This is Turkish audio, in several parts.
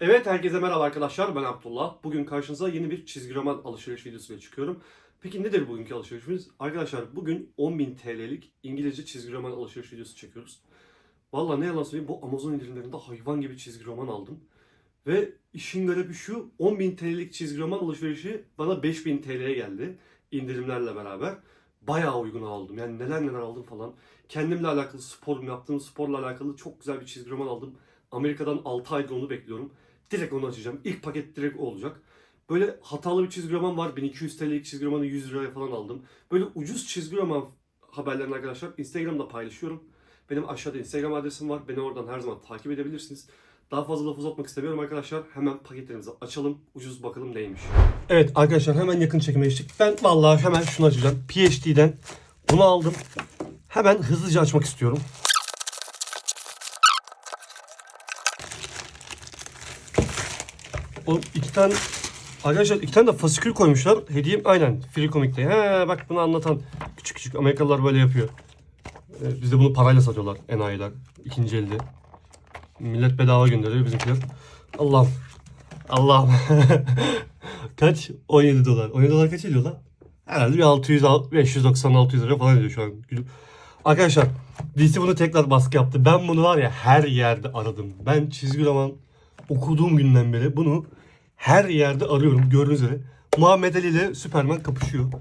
Evet herkese merhaba arkadaşlar ben Abdullah. Bugün karşınıza yeni bir çizgi roman alışveriş videosuyla çıkıyorum. Peki nedir bugünkü alışverişimiz? Arkadaşlar bugün 10.000 TL'lik İngilizce çizgi roman alışveriş videosu çekiyoruz. Vallahi ne yalan söyleyeyim bu Amazon indirimlerinde hayvan gibi çizgi roman aldım. Ve işin garibi şu 10.000 TL'lik çizgi roman alışverişi bana 5.000 TL'ye geldi indirimlerle beraber. Bayağı uygun aldım yani neler neler aldım falan. Kendimle alakalı sporum yaptığım sporla alakalı çok güzel bir çizgi roman aldım. Amerika'dan 6 aydır onu bekliyorum. Direkt onu açacağım. İlk paket direkt o olacak. Böyle hatalı bir çizgi roman var. 1200 TL'lik çizgi romanı 100 liraya falan aldım. Böyle ucuz çizgi roman haberlerini arkadaşlar Instagram'da paylaşıyorum. Benim aşağıda Instagram adresim var. Beni oradan her zaman takip edebilirsiniz. Daha fazla laf uzatmak istemiyorum arkadaşlar. Hemen paketlerimizi açalım. Ucuz bakalım neymiş. Evet arkadaşlar hemen yakın çekime geçtik. Ben vallahi hemen şunu açacağım. PhD'den bunu aldım. Hemen hızlıca açmak istiyorum. Oğlum iki tane Arkadaşlar iki tane de fasikül koymuşlar. Hediyem aynen Free Comic'te. He bak bunu anlatan küçük küçük Amerikalılar böyle yapıyor. Ee, bizde bunu parayla satıyorlar enayiler. ikinci elde. Millet bedava gönderiyor bizimkiler. Allah'ım. Allah'ım. kaç? 17 dolar. 17 dolar kaç ediyor lan? Herhalde bir 600, 590, 600 lira falan ediyor şu an. Arkadaşlar DC bunu tekrar baskı yaptı. Ben bunu var ya her yerde aradım. Ben çizgi roman okuduğum günden beri bunu her yerde arıyorum gördüğünüz üzere. Muhammed Ali ile Superman kapışıyor.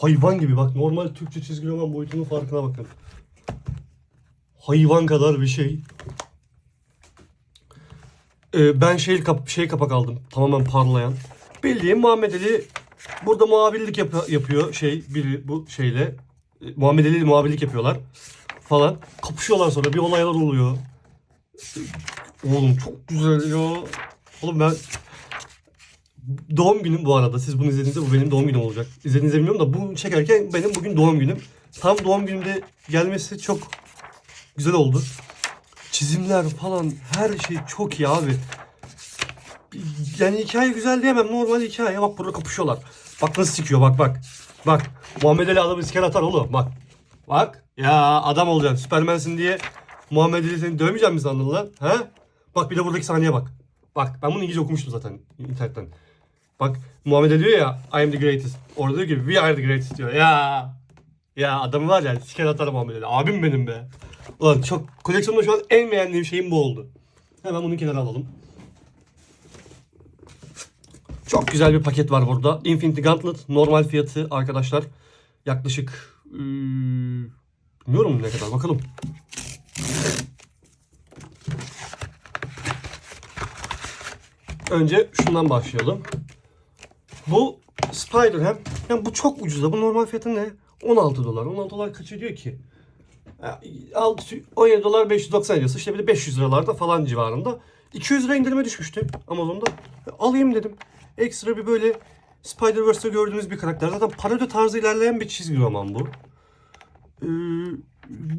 Hayvan gibi bak normal Türkçe çizgi roman boyutunun farkına bakın. Hayvan kadar bir şey. Ee, ben şey, kap şey kapak aldım. Tamamen parlayan. Bildiğim Muhammed Ali burada muhabirlik yap- yapıyor şey biri bu şeyle. E, Muhammed Ali ile muhabirlik yapıyorlar falan. Kapışıyorlar sonra bir olaylar oluyor. Oğlum çok güzel ya. Oğlum ben doğum günüm bu arada. Siz bunu izlediğinizde bu benim doğum günüm olacak. İzlediğinizi bilmiyorum da bunu çekerken benim bugün doğum günüm. Tam doğum günümde gelmesi çok güzel oldu. Çizimler falan her şey çok iyi abi. Yani hikaye güzel diyemem. Normal hikaye. Bak burada kapışıyorlar. Bak nasıl sikiyor bak bak. Bak. Muhammed Ali adamı iskele atar oğlum. Bak. Bak. Ya adam olacaksın. Süpermensin diye Muhammed Ali seni dövmeyeceğim mi sandın lan? He? Bak bir de buradaki sahneye bak. Bak ben bunu İngilizce okumuştum zaten internetten. Bak Muhammed diyor ya I am the greatest. Orada diyor ki we are the greatest diyor. Ya. Ya adamı var ya siker atar Muhammed Ali. Abim benim be. Ulan çok koleksiyonda şu an en beğendiğim şeyim bu oldu. Hemen bunu kenara alalım. Çok güzel bir paket var burada. Infinity Gauntlet normal fiyatı arkadaşlar yaklaşık eee, bilmiyorum ne kadar bakalım. Önce şundan başlayalım. Bu Spider-Ham. Yani bu çok ucuz. Bu normal fiyatı ne? 16 dolar. 16 dolar kaç ediyor ki? Ya, 6, 17 dolar 590 ediyorsa işte bir de 500 liralarda falan civarında. 200 lira indirime düşmüştü Amazon'da. E, Alayım dedim. Ekstra bir böyle Spider-Verse'te gördüğünüz bir karakter. Zaten parodi tarzı ilerleyen bir çizgi roman bu. Ee,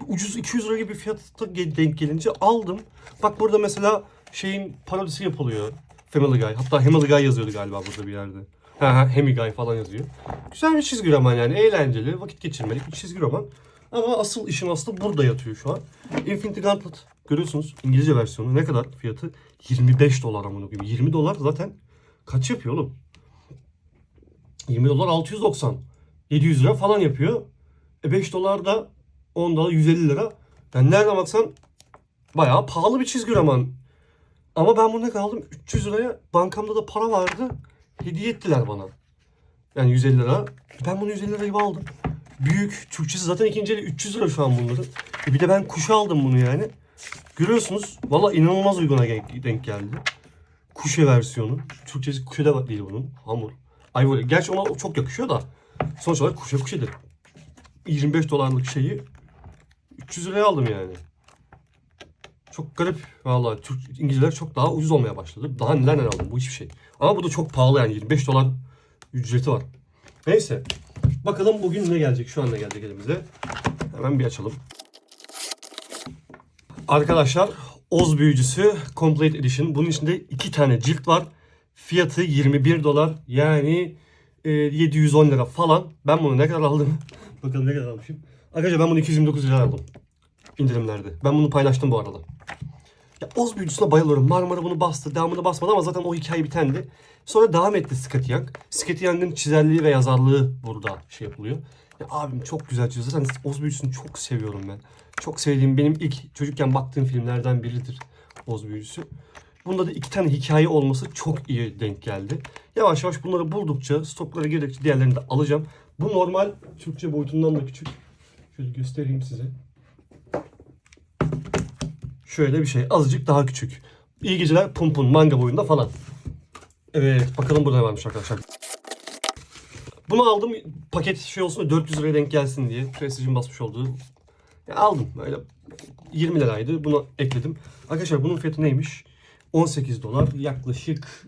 ucuz 200 lira gibi fiyata denk gelince aldım. Bak burada mesela şeyin parodisi yapılıyor. Family Guy. Hatta Family Guy yazıyordu galiba burada bir yerde. Guy falan yazıyor. Güzel bir çizgi roman yani. Eğlenceli, vakit geçirmelik bir çizgi roman. Ama asıl işin aslı burada yatıyor şu an. Infinity Gauntlet. Görüyorsunuz İngilizce versiyonu ne kadar fiyatı? 25 dolar amına koyayım. 20 dolar zaten kaç yapıyor oğlum? 20 dolar 690. 700 lira falan yapıyor. E 5 dolar da 10 dolar 150 lira. Yani nereden baksan bayağı pahalı bir çizgi roman. Ama ben bunu ne aldım? 300 liraya bankamda da para vardı. Hediye ettiler bana. Yani 150 lira. Ben bunu 150 lira gibi aldım. Büyük. Türkçesi zaten ikinci eli 300 lira şu an bunların. E bir de ben kuşa aldım bunu yani. Görüyorsunuz. Valla inanılmaz uyguna denk, geldi. Kuşe versiyonu. Türkçesi kuşe de değil bunun. Hamur. Ay böyle. Gerçi ona çok yakışıyor da. Sonuç olarak kuşe kuşedir. 25 dolarlık şeyi 300 liraya aldım yani. Çok garip. Vallahi Türk İngilizler çok daha ucuz olmaya başladı. Daha neler neler aldım bu hiçbir şey. Ama bu da çok pahalı yani 25 dolar ücreti var. Neyse. Bakalım bugün ne gelecek? Şu anda gelecek elimize. Hemen bir açalım. Arkadaşlar Oz Büyücüsü Complete Edition. Bunun içinde iki tane cilt var. Fiyatı 21 dolar. Yani e, 710 lira falan. Ben bunu ne kadar aldım? Bakalım ne kadar almışım. Arkadaşlar ben bunu 229 lira aldım. İndirimlerde. Ben bunu paylaştım bu arada. Ya Oz büyücüsüne bayılıyorum. Marmara bunu bastı. Devamını basmadı ama zaten o hikaye bitendi. Sonra devam etti Scotty Young. Scotty Young'ın çizerliği ve yazarlığı burada şey yapılıyor. Ya abim çok güzel çiziyor. Zaten Oz büyücüsünü çok seviyorum ben. Çok sevdiğim benim ilk çocukken baktığım filmlerden biridir Oz büyücüsü. Bunda da iki tane hikaye olması çok iyi denk geldi. Yavaş yavaş bunları buldukça, stoklara girdikçe diğerlerini de alacağım. Bu normal Türkçe boyutundan da küçük. Şöyle göstereyim size. Şöyle bir şey. Azıcık daha küçük. İyi geceler Pumpun manga boyunda falan. Evet bakalım burada ne varmış arkadaşlar. Bunu aldım paket şey olsun da 400 liraya denk gelsin diye. Prestige'in basmış olduğu. Ya aldım böyle 20 liraydı. Bunu ekledim. Arkadaşlar bunun fiyatı neymiş? 18 dolar yaklaşık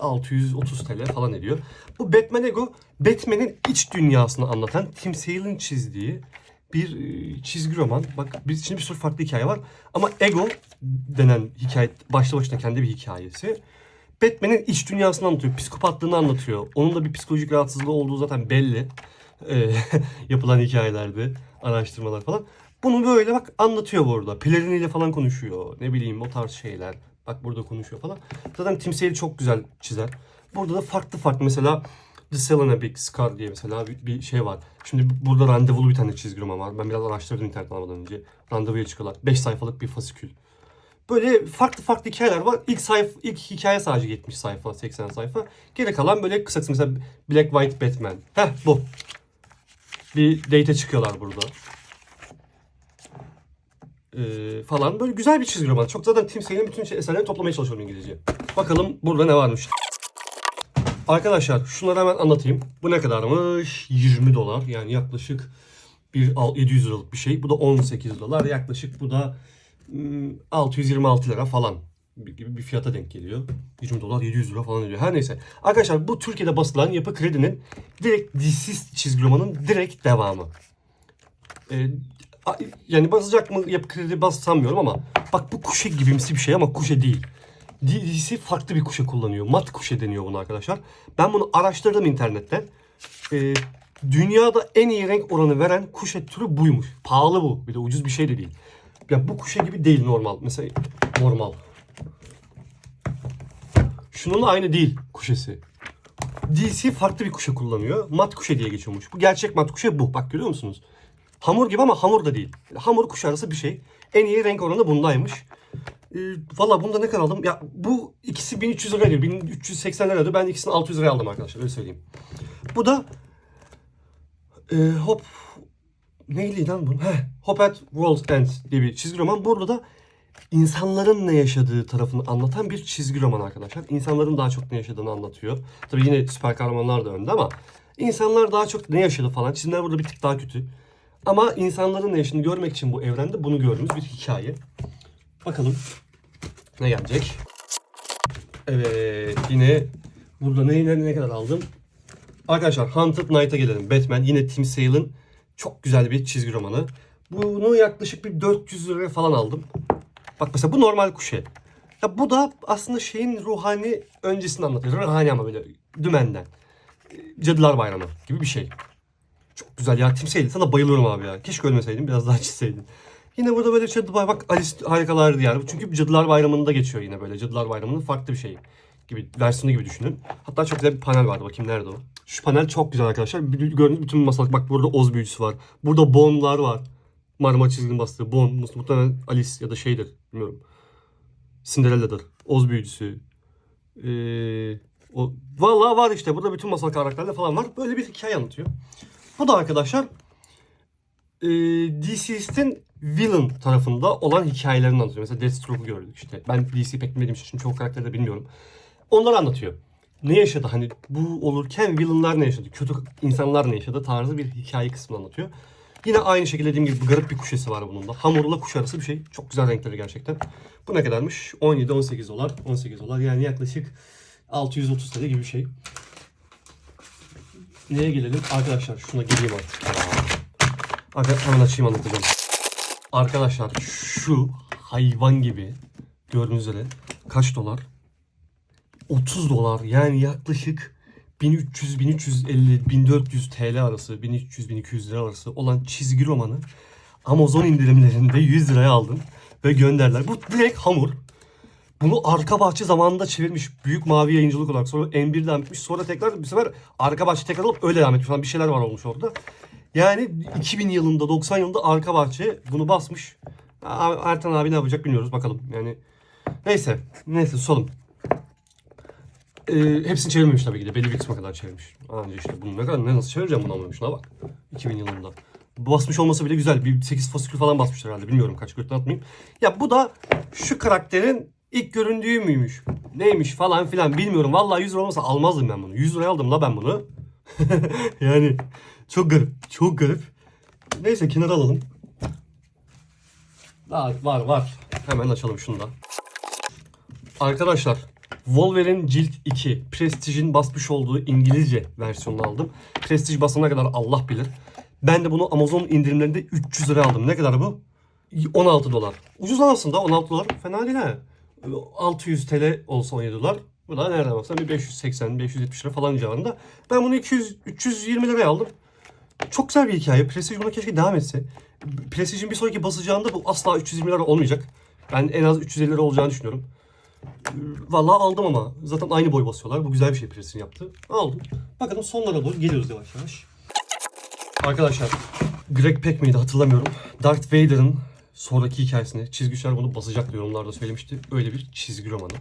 630 TL falan ediyor. Bu Batman Ego Batman'in iç dünyasını anlatan Tim Sale'in çizdiği bir e, çizgi roman. Bak biz için bir sürü farklı hikaye var. Ama Ego denen hikaye başlı başına kendi bir hikayesi. Batman'in iç dünyasını anlatıyor. Psikopatlığını anlatıyor. Onun da bir psikolojik rahatsızlığı olduğu zaten belli. Ee, yapılan hikayelerde, araştırmalar falan. Bunu böyle bak anlatıyor burada. Peleriniyle falan konuşuyor. Ne bileyim o tarz şeyler. Bak burada konuşuyor falan. Zaten Tim Sale çok güzel çizer. Burada da farklı farklı mesela The Selena Big Scar diye mesela bir, bir şey var. Şimdi burada randevulu bir tane çizgi roman var. Ben biraz araştırdım internetten almadan önce. Randevuya çıkıyorlar. 5 sayfalık bir fasikül. Böyle farklı farklı hikayeler var. İlk sayfa, ilk hikaye sadece 70 sayfa, 80 sayfa. Geri kalan böyle kısa mesela Black White Batman. Heh bu. Bir date çıkıyorlar burada. Ee, falan böyle güzel bir çizgi roman. Çok zaten Tim Sale'in bütün şey, eserlerini toplamaya çalışıyorum İngilizce. Bakalım burada ne varmış. Arkadaşlar şunları hemen anlatayım. Bu ne kadarmış? 20 dolar. Yani yaklaşık bir al- 700 liralık bir şey. Bu da 18 dolar. Yaklaşık bu da hmm, 626 lira falan gibi bir fiyata denk geliyor. 20 dolar 700 lira falan ediyor. Her neyse. Arkadaşlar bu Türkiye'de basılan Yapı Kredi'nin direkt DC çizgi romanın direkt devamı. Ee, yani basacak mı Yapı Kredi bas sanmıyorum ama bak bu kuşe gibimsi bir şey ama kuşe değil. DC farklı bir kuşe kullanıyor. Mat kuşe deniyor bunu arkadaşlar. Ben bunu araştırdım internetten. Ee, dünyada en iyi renk oranı veren kuşe türü buymuş. Pahalı bu. Bir de ucuz bir şey de değil. Ya bu kuşe gibi değil normal. Mesela normal. Şununla aynı değil kuşesi. DC farklı bir kuşe kullanıyor. Mat kuşe diye geçiyormuş. Bu gerçek mat kuşe bu. Bak görüyor musunuz? Hamur gibi ama hamur da değil. Hamur kuş arası bir şey. En iyi renk oranı bundaymış. Ee, Valla bunda ne kadar aldım? Ya bu ikisi 1300 lira diyor. 1380 lira diyor. Ben ikisini 600 liraya aldım arkadaşlar. Öyle söyleyeyim. Bu da e, hop neydi lan bu? Heh, Hop at World's End diye bir çizgi roman. Burada da insanların ne yaşadığı tarafını anlatan bir çizgi roman arkadaşlar. İnsanların daha çok ne yaşadığını anlatıyor. Tabii yine süper kahramanlar da önde ama insanlar daha çok ne yaşadı falan. Çizimler burada bir tık daha kötü. Ama insanların ne yaşadığını görmek için bu evrende bunu gördüğümüz bir hikaye. Bakalım ne gelecek. Evet yine burada ne, ne, ne kadar aldım? Arkadaşlar Haunted Knight'a gelelim. Batman yine Tim Sale'ın çok güzel bir çizgi romanı. Bunu yaklaşık bir 400 liraya falan aldım. Bak mesela bu normal kuşe. Ya bu da aslında şeyin ruhani öncesini anlatıyor. Ruhani ama böyle dümenden. Cadılar Bayramı gibi bir şey. Çok güzel ya Tim Sale. Sana bayılıyorum abi ya. Keşke ölmeseydim biraz daha çizseydim. Yine burada böyle Cadı Bayramı. Bak Alice Harikalar Diyarı. Çünkü Cadılar Bayramı'nda geçiyor yine böyle. Cadılar Bayramı'nın farklı bir şey gibi versiyonu gibi düşünün. Hatta çok güzel bir panel vardı. Bakayım nerede o? Şu panel çok güzel arkadaşlar. Gördüğünüz bütün masalık. Bak burada Oz büyücüsü var. Burada Bonlar var. Marmara çizginin bastığı Bon. Muhtemelen Alice ya da şeydir. Bilmiyorum. Cinderella'dır. Oz büyücüsü. Ee, o, vallahi var işte. Burada bütün masal karakterler falan var. Böyle bir hikaye anlatıyor. Bu da arkadaşlar e, DC'nin villain tarafında olan hikayelerini anlatıyor. Mesela Deathstroke'u gördük işte. Ben DC pek bilmediğim için çoğu karakteri de bilmiyorum. Onları anlatıyor. Ne yaşadı hani bu olurken villainlar ne yaşadı? Kötü insanlar ne yaşadı tarzı bir hikaye kısmını anlatıyor. Yine aynı şekilde dediğim gibi garip bir kuşesi var bunun da. Hamurla kuş arası bir şey. Çok güzel renkleri gerçekten. Bu ne kadarmış? 17-18 dolar. 18 dolar yani yaklaşık 630 TL gibi bir şey. Neye gelelim? Arkadaşlar şuna geleyim artık. Arkadaşlar hemen açayım anlatacağım. Arkadaşlar şu hayvan gibi gördüğünüz üzere kaç dolar? 30 dolar yani yaklaşık 1300, 1350, 1400 TL arası, 1300, 1200 lira arası olan çizgi romanı Amazon indirimlerinde 100 liraya aldım. ve gönderler. Bu direkt hamur. Bunu arka bahçe zamanında çevirmiş. Büyük mavi yayıncılık olarak. Sonra M1'de devam. Sonra tekrar bir sefer arka bahçe tekrar alıp öyle devam etmiş falan. Bir şeyler var olmuş orada. Yani 2000 yılında 90 yılında arka bahçe bunu basmış. Ertan abi ne yapacak bilmiyoruz bakalım. Yani neyse. Neyse susalım. Ee, hepsini çevirmemiş tabii ki de. Belli bir kısma kadar çevirmiş. Anca işte bunu ne kadar ne nasıl çevireceğim bunu anlamış. Şuna bak. 2000 yılında. Basmış olması bile güzel. Bir 8 fasikül falan basmışlar herhalde. Bilmiyorum kaç gökten atmayayım. Ya bu da şu karakterin ilk göründüğü müymüş? Neymiş falan filan bilmiyorum. Vallahi 100 lira olmasa almazdım ben bunu. 100 liraya aldım la ben bunu. yani çok garip. Çok garip. Neyse kenara alalım. Var var var. Hemen açalım şunu da. Arkadaşlar Wolverine Cilt 2 Prestige'in basmış olduğu İngilizce versiyonunu aldım. Prestige basana kadar Allah bilir. Ben de bunu Amazon indirimlerinde 300 lira aldım. Ne kadar bu? 16 dolar. Ucuz aslında 16 dolar fena değil ha. 600 TL olsa 17 dolar. Bu da nereden baksan bir 580-570 lira falan civarında. Ben bunu 200 320 liraya aldım. Çok güzel bir hikaye. Prestige buna keşke devam etse. Prestige'in bir sonraki basacağında bu asla 320 lira olmayacak. Ben en az 350 lira olacağını düşünüyorum. Vallahi aldım ama zaten aynı boy basıyorlar. Bu güzel bir şey Prestige'in yaptı. Aldım. Bakalım sonlara doğru geliyoruz yavaş yavaş. Arkadaşlar Greg Peck miydi hatırlamıyorum. Darth Vader'ın sonraki hikayesini çizgiçler bunu basacak yorumlarda söylemişti. Öyle bir çizgi romanı.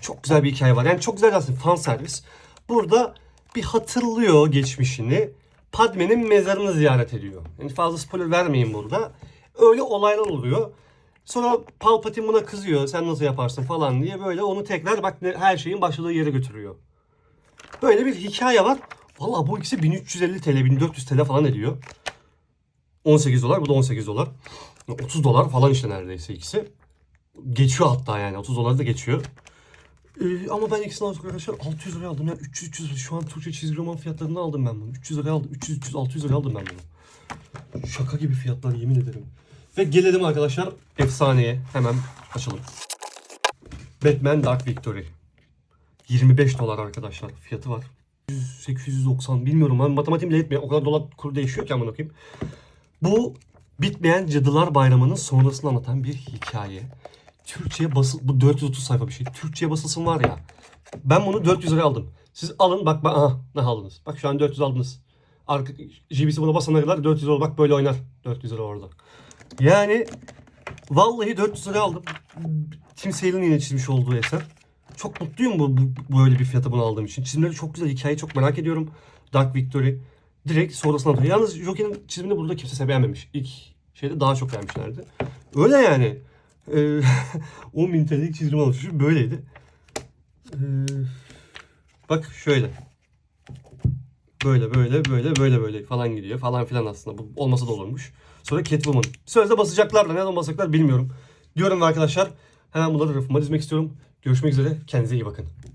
Çok güzel bir hikaye var. Yani çok güzel aslında fan servis. Burada bir hatırlıyor geçmişini. Padme'nin mezarını ziyaret ediyor. Yani fazla spoiler vermeyin burada. Öyle olaylar oluyor. Sonra Palpatine buna kızıyor. Sen nasıl yaparsın falan diye böyle onu tekrar bak her şeyin başladığı yere götürüyor. Böyle bir hikaye var. Vallahi bu ikisi 1350 TL, 1400 TL falan ediyor. 18 dolar, bu da 18 dolar. 30 dolar falan işte neredeyse ikisi. Geçiyor hatta yani 30 dolar da geçiyor. Ee, ama ben ikisini aldık arkadaşlar. 600 liraya aldım ya. 300 300 lira. şu an Türkçe çizgi roman fiyatlarını aldım ben bunu. 300 liraya aldım. 300 300 600 liraya aldım ben bunu. Şaka gibi fiyatlar yemin ederim. Ve gelelim arkadaşlar efsaneye. Hemen açalım. Batman Dark Victory. 25 dolar arkadaşlar. Fiyatı var. 890 bilmiyorum ben matematiğim bile yetmiyor o kadar dolar kuru değişiyor ki amına koyayım. Bu bitmeyen Cadılar Bayramı'nın sonrasını anlatan bir hikaye. Türkçe'ye basıl bu 430 sayfa bir şey. Türkçe'ye basılsın var ya. Ben bunu 400 liraya aldım. Siz alın bak ben ne aldınız. Bak şu an 400 aldınız. Arka GB'si buna basana kadar 400 lira bak böyle oynar. 400 lira orada. Yani vallahi 400 liraya aldım. Tim Sale'ın yine çizmiş olduğu eser. Çok mutluyum bu, bu böyle bir fiyata bunu aldığım için. Çizimleri çok güzel. Hikayeyi çok merak ediyorum. Dark Victory. Direkt sonrasına atıyor. Yalnız Joker'in çizimini burada kimse beğenmemiş. İlk şeyde daha çok beğenmişlerdi. Öyle yani. Ee, 10 bin TL'lik çizim almış. Böyleydi. Ee, bak şöyle. Böyle böyle böyle böyle böyle falan gidiyor falan filan aslında. Bu olmasa da olurmuş. Sonra Catwoman. Sözde basacaklar da ne zaman basacaklar bilmiyorum. Diyorum arkadaşlar hemen bunları rafıma dizmek istiyorum. Görüşmek üzere. Kendinize iyi bakın.